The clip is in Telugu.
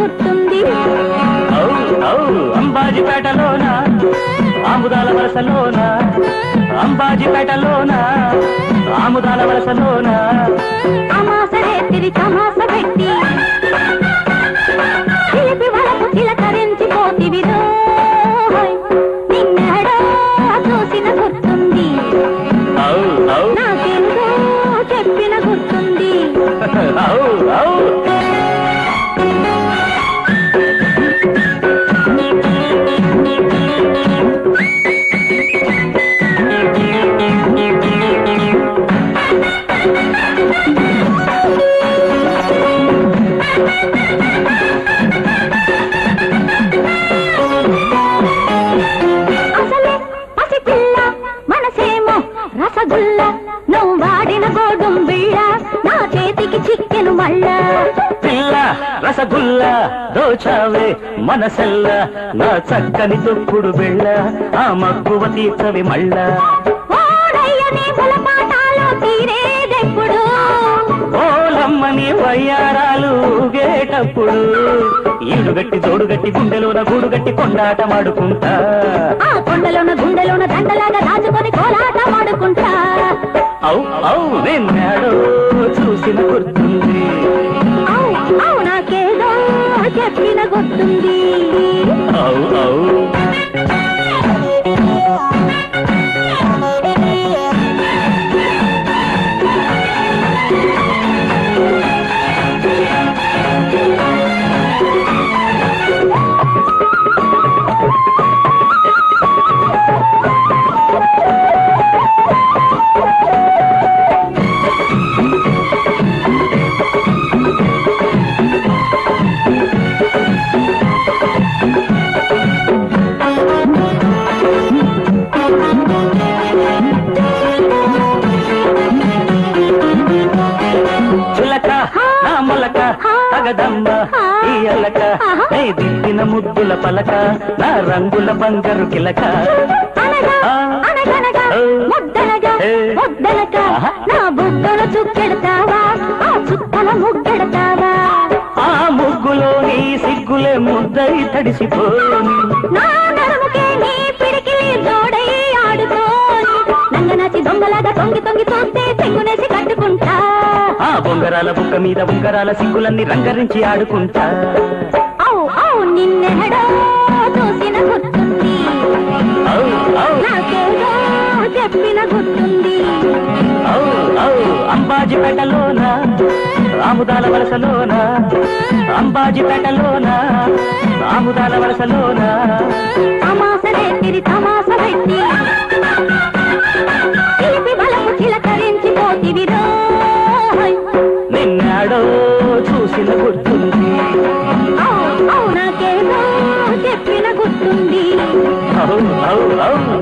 గుర్తుంది. అంబాజీపేటలోన? ఆముదాల వలసలోన? అంబాజీపేటలోన? ఆముదాల వలసలోన? తమాస పెట్టి. చిలిపి వరకు చిలకరించి పోతివిరో నిన్నెడో చూసిన గుర్తుంది. నాకేదో చెప్పిన గుర్తుంది. రసగుల్ల. నువ్వు వాడిన గోడుం బిళ్ళ నా చేతికి చిక్కెను మళ్ళా. పిల్ల రసగుల్ల దోచావే మనసెల్ల. నా చక్కని తొక్కుడు బిళ్ళ ఆ మక్కువ తీర్చవి మళ్ళా. తీరేదెప్పుడు? ఓలమ్మని వయ్యారాలు. ఊగేటప్పుడు ఈడుగట్టి జోడుగట్టి గుండెలోన గూడుగట్టి కొండాటమాడుకుంటా ఆ కొండలోన గుండెలోన దండలాగా దాచుకొని కోలాటమాడుకుంటా ఔ ఔ నిన్నాడో చూసిన గుర్తుంది. నాకేదో చెప్పిన గుర్తుంది. ఔ ఔ. తగదమ్మ ఈ అల్లక నే దిద్దిన ముద్దుల పలక నా రంగుల బంగారు కిలక. నా బుగ్గల చుక్కెడతావా? ఆ చుక్కల ముగ్గెడతావా? ఆ ముగ్గులోని సిగ్గులే ముద్దై తడిసిపోని బొంగరాల బుక్క మీద ఉంగరాల సిగ్గులన్నీ రంగరించి ఆడుకుంటా. నిన్నెడో చూసిన గుర్తుంది. నాకేదో చెప్పిన గుర్తుంది. అంబాజీపేటలోన? ఆముదాల వలసలోన? అంబాజీపేటలోన? ఆముదాల వలసలోన? తమాస రేతిరి చూసిన గుర్తుంది. నాకేదో చెప్పిన గుర్తుంది. ఔ ఔ ఔ